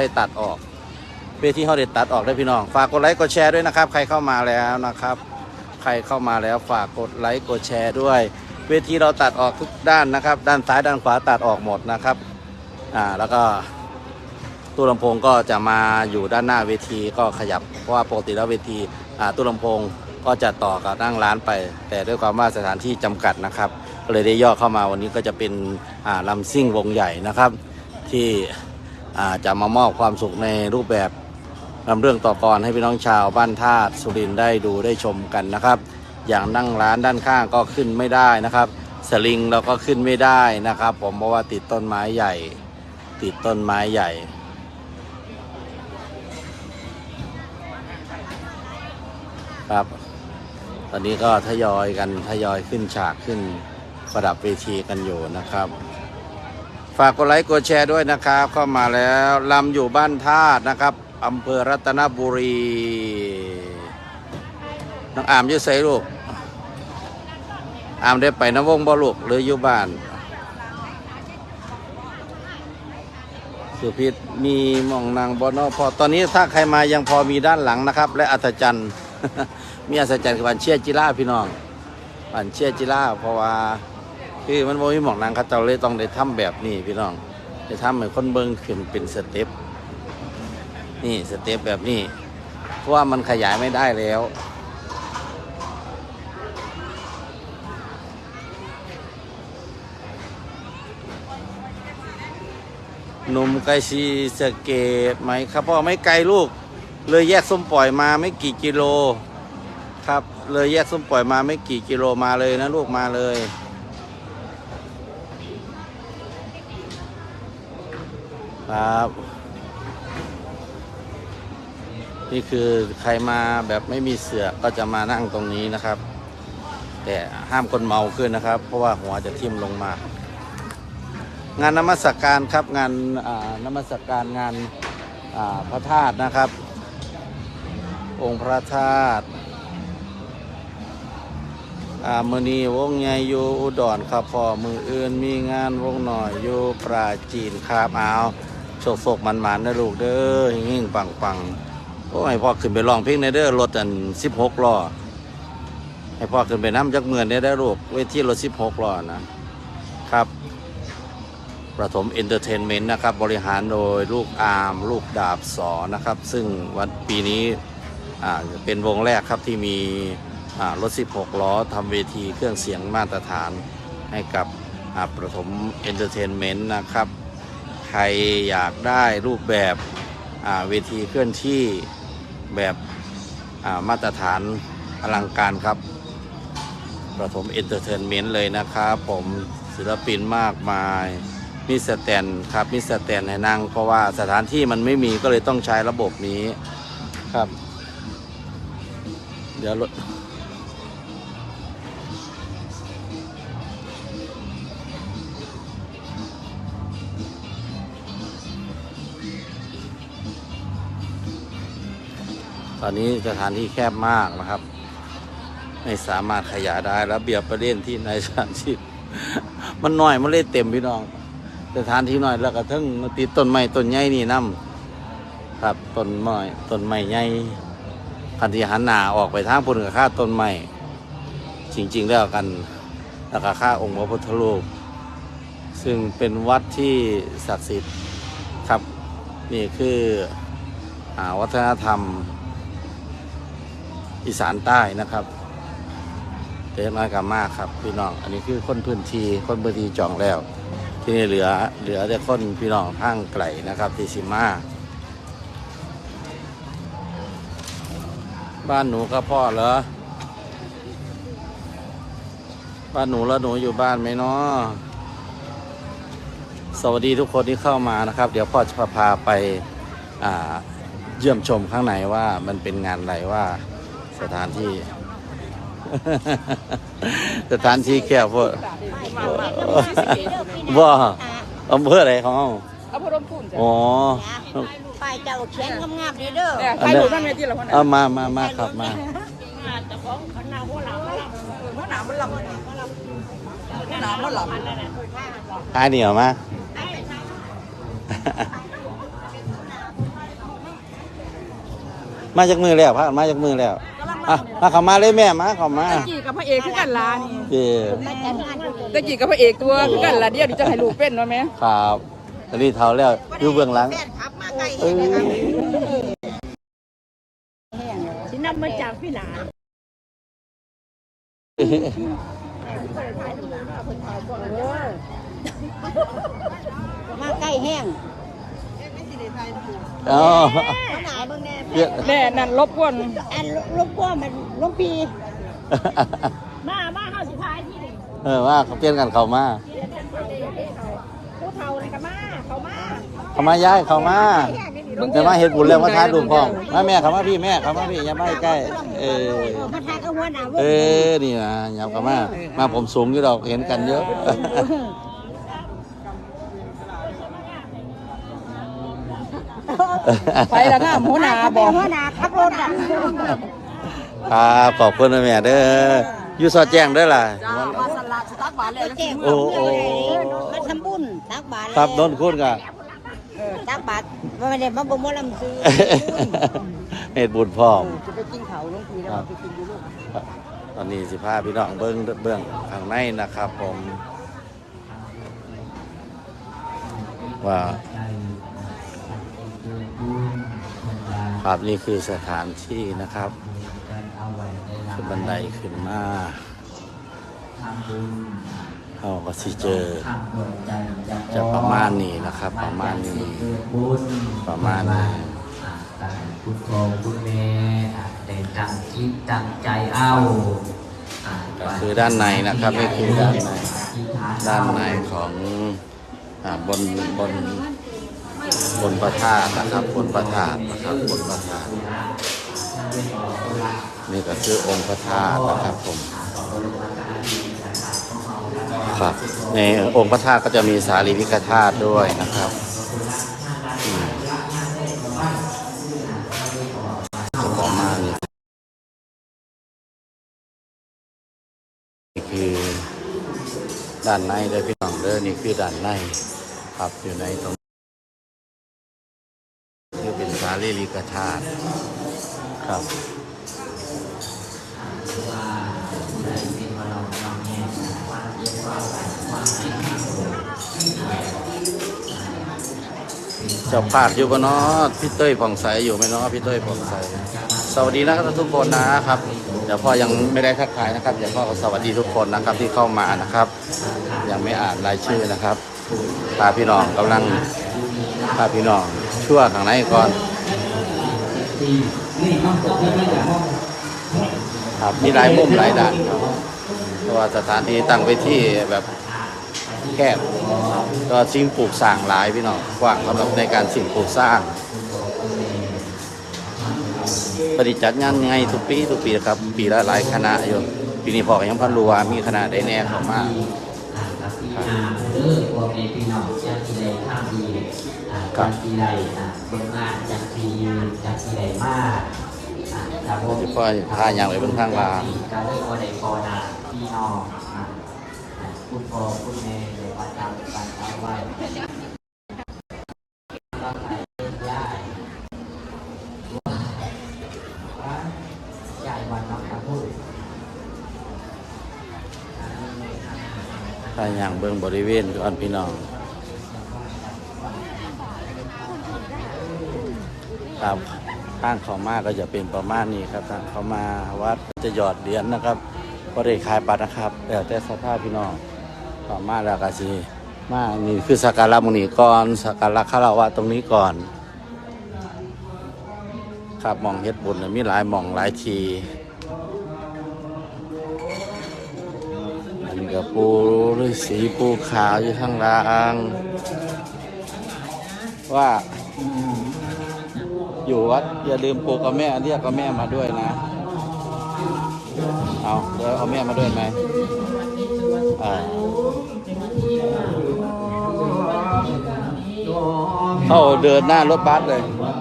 ได้ตัดออกเวทีเขาได้ตัดออกได้พี่น้อง ฝากกดไลค์กดแชร์ด้วยนะครับ ใครเข้ามาแล้วนะครับ ใครเข้ามาแล้วฝากกดไลค์กดแชร์ด้วย เวทีเราตัดออกทุกด้านนะครับ ด้านซ้ายด้านขวาตัดออกหมดนะครับอ่าแล้วก็ตู้ลำโพงก็จะมาอยู่ด้านหน้าเวทีก็ขยับเพราะว่าปกติแล้วเวทีอ่าตู้ลำโพงก็จะต่อกับนั่งร้านไป แต่ด้วยความว่าสถานที่จำกัดนะครับก็เลยได้ย่อเข้ามาวันนี้ก็จะเป็นอ่าลำซิ่งวงใหญ่นะครับ ที่ จะมามอบความสุขในรูปแบบนำเรื่องต่อกรให้พี่น้องชาวบ้านท่าตุสุรินได้ดูได้ชมกันนะครับ อย่างนั่งร้านด้านข้างก็ขึ้นไม่ได้นะครับ สลิงเราก็ขึ้นไม่ได้นะครับ ผมเพราะว่าติดต้นไม้ใหญ่ ติดต้นไม้ใหญ่ครับ ตอนนี้ก็ทยอยกันทยอยขึ้นฉากขึ้นประดับเวทีกันอยู่นะครับ ฝากกดไลค์กดแชร์ด้วยนะครับเข้ามาแล้วลำอยู่บ้านธาตุนะครับอำเภอรัตนบุรีน้องอามอยืดใส่ลูกอามได้ไปน้ำวงบ่ลูกหรืออยู่บ้าน สุพิษมีมองนางบอนอพอตอนนี้ถ้าใครมายังพอมีด้านหลังนะครับ และอัศจรรย์มีอัศจรรย์คือบันเชียจิล่าพี่น้องบันเชียจิล่าเพราะว่า คือมันบ่มีหมองนางเขาเจ้าเลยต้องได้ทำแบบนี้พี่น้องได้ทำให้คนเบิ่งขึ้นเป็นสเต็ปนี่สเต็ปแบบนี้ เพราะว่ามันขยายไม่ได้แล้ว หนุ่มไกลชีสะเกตไหมครับพ่อไม่ไกลลูก เลยแยกส้มปล่อยมาไม่กี่กิโล ครับ เลยแยกส้มปล่อยมาไม่กี่กิโลมาเลยนะลูกมาเลย ครับ นี่คือใครมาแบบไม่มีเสือกก็จะมานั่งตรงนี้นะครับ แต่ห้ามคนเมาขึ้นนะครับ เพราะว่าหัวจะทิ่มลงมา งานนมัสการครับงานนมัสการงานาพระธาตุนะครับ องค์พระธาตุอามือนีวงใหญ่อยู่อุดรครับพอมืออื่นมีงานวงหน่อยอยู่ปราจีนครับเอา โชคโศกมันมันๆนะลูกเด้อหิ่งปังปังโอ้ยพ่อขึ้นไปร้องเพลงในเด้อรถอันสิบหกล้อให้พ่อขึ้นไปน้ำจักเมือนได้ได้ลูกเวทีรถสิบหกล้อนะครับประถมเอนเตอร์เทนเมนต์นะครับ บริหารโดยลูกอาร์ม ลูกดาบสอนะครับ ซึ่งวันปีนี้เป็นวงแรกครับที่มีรถ 16 ล้อทำเวทีเครื่องเสียงมาตรฐานให้กับประถมเอนเตอร์เทนเมนต์นะครับ ใครอยากได้รูปแบบเวทีเคลื่อนที่แบบมาตรฐานอลังการครับประถมเอนเตอร์เทนเมนต์เลยนะครับ ผมศิลปินมากมายมีสแตนครับมีสแตนให้นั่งเพราะว่าสถานที่มันไม่มีก็เลยต้องใช้ระบบนี้ครับ เดี๋ยว ตอนนี้สถานที่แคบมากนะครับ ไม่สามารถขยายได้แล้วเบียบประเด็นที่ในสถานที่มันน้อยมันเลยเต็มพี่น้องสถานที่น้อยแล้วก็ทั้งมาติดต้นไม้ต้นใหญ่นี่นํครับต้นไม้ต้นไม้ใหญ่คันที่หันหน้าออกไปทางพุ่นกับค่าต้นไม้จริง ๆ แล้วกันแล้วก็ค่าองค์พระพุทธรูปซึ่งเป็นวัดที่ศักดิ์สิทธิ์ครับ นี่คืออาวัฒนธรรม อีสานใต้นะครับเล็กน้อยกับมากครับ พี่น้อง อันนี้คือคนพื้นที่คนพื้นที่จองแล้ว ที่นี่เหลือเหลือแต่คนพี่น้องทางไกลนะครับที่สิมาบ้านหนูกับพ่อเหรอบ้านหนูแล้วหนูอยู่บ้านไหมเนาะสวัสดีทุกคนที่เข้ามานะครับ เดี๋ยวพ่อจะพาไปอ่าเยี่ยมชมข้างในว่ามันเป็นงานอะไรว่า สถานที่ สถานที่แคบพวกว่าอำเภออะไรของเราเอาพรมปุ่นจ้ะอ๋อไปเจ้าเขียนงามๆเลยเด้อเนี่ยใครดูนั่นไงที่เราคนไหนเอามามามาครับมาแต่ของขนาดหัวหลังหัวหลังเพราะหนามมันลำหนามมันลำขายเหนียวมามาจากมือแล้วพากันมาจากมือแล้ว อะมาเข้ามาเลยแม่มาเข้ามาตะกี้กับพระเอกคือกันล่ะนี่เด้อมาจัดงานอยู่ตะกี้กับพระเอกตัวคือกันล่ะเดี๋ยวนี้จะให้ลูกเป็นเนาะแม่ครับตอนนี้เท่าแล้วอยู่เบื้องหลังครับมาใกล้เออสินำมาจากพี่หลานมาใกล้แห้งอ๋อขนาดเบิ่งแน่ เยอะแม่นั่นรบกวนอันลูกพ่อมันลูกพีมามาเฮาสิพายที่นี่เออว่าเขาเปลี่ยนกันเข้ามาผู้เฒ่าเลยก็มาเขามาเข้ามาย้ายเข้ามาเดี๋ยวมาเฮ็ดบุญแล้วมาทานลูกพ่อมมาแม่เข้ามาพี่แม่เข้ามาพี่อย่ามาใกล้เออเออมาทานกับหัวหน้าวงเออนี่นะยามเข้ามามาผมสูงอยู่ดอกเห็นกันเยอะ ไปละน้าหัวหน้าบอกหัวหน้าขับรถอะครับขอบคุณนะแม่เด้ออยู่สอดแจ้งเด้อล่ะมาสลัดสตักบาทเลยเจ๊งโอ้โอ้ มาทำบุญตักบาตรครับโดนคุณกับตักบาตรไม่ได้มาบ่มลำซื้อเฮ็ดบุญพร้อม จะไปกินเขาลงพีแล้วไปกินอยู่ลูก ตอนนี้สิพาพี่น้องเบิ้งเบื้องข้างในนะครับผม ว่า ครับนี่คือสถานที่นะครับขึ้นบันไดขึ้นมาเราก็สิเจอ จะประมาณนี้นะครับ ประมาณนี้ประมาณนี้คุณพ่อคุณแม่อะได้ตั้งจิตตั้งใจเอาอะก็คือด้านในนะครับนี่คือด้านในด้านในของอาบนบน บนพระธาตุนะครับบนพระธาตุนะครับบนพระธาตุนี่ก็คือองค์พระธาตุนะครับผมครับในองค์พระธาตุก็จะมีสารีริกธาตุด้วยนะครับอืมจะประมานี่คือด้านในเลยพี่น้องเด้อนี่คือด้านในครับอยู่ในตรง คือเป็นสารีริกธาตุครับเจ้าภาพอยู่บนเนาะพี่เต้ยผ่องใสอยู่ไหมเนาะพี่เต้ยผ่องใส สวัสดีนะครับทุกคนนะครับเดี๋ยวพ่อยังไม่ได้ทักทายนะครับเดี๋ยวพ่อก็สวัสดีทุกคนนะครับที่เข้ามานะครับ ยังไม่อ่านรายชื่อนะครับพาพี่น้องกำลังพาพี่น้องชั่วข้างในก่อน ครับมีหลายมุมหลายด้านครับเพราะว่าสถานที่ตั้งไปที่แบบแคบก็สิ่งปลูกสร้างหลายพี่น้องกว้างสำหรับในการสิ่งปลูกสร้างปฏิจัดงานไงทุกปีทุกปีนะครับ ปีละหลายคณะอยู่ปีนี้พอยังพันรัวมีคณะได้แน่เข้ามาอ่าเกตีน้องจากที่ใดทางดีอ่าครับ ที่ใดอ่าเบิ่งงานจากท่าใดมากอ่าครับผมเดี๋ยพ่อพาอย่างไปเบิ่งทางลาการเลิกว่าใดพอนาพี่น้องอ่าอ่าคุณพ่อคุณแม่ในวัดจำการเอาไว้ก็ใครย้ายย้ายวันน้องตะพูดถ้าอย่างเบิ่งบริเวณก่อนพี่น้องครับ ทางเขามากก็จะเป็นประมาณนี้ครับทางเขามาวัดจะหยอดเหรียญนะครับก็ได้ขายบัตรนะครับแล้วแต่สภาพพี่น้องเขามาแล้วก็สิมานี่คือสักการะมุนีก่อนสักการะคารวะตรงนี้ก่อน ครับมองเฮ็ดบุญนะมีหลายมองหลายทีอันนี้ก็ปูฤาษีปูขาวอยู่ข้างล่างว่า อยู่วัดอย่าลืมปูกับแม่เรียกกับแม่มาด้วยนะ เอาเดี๋ยวเอาแม่มาด้วยไหมอ่าเข้าเดินหน้ารถบัสเลย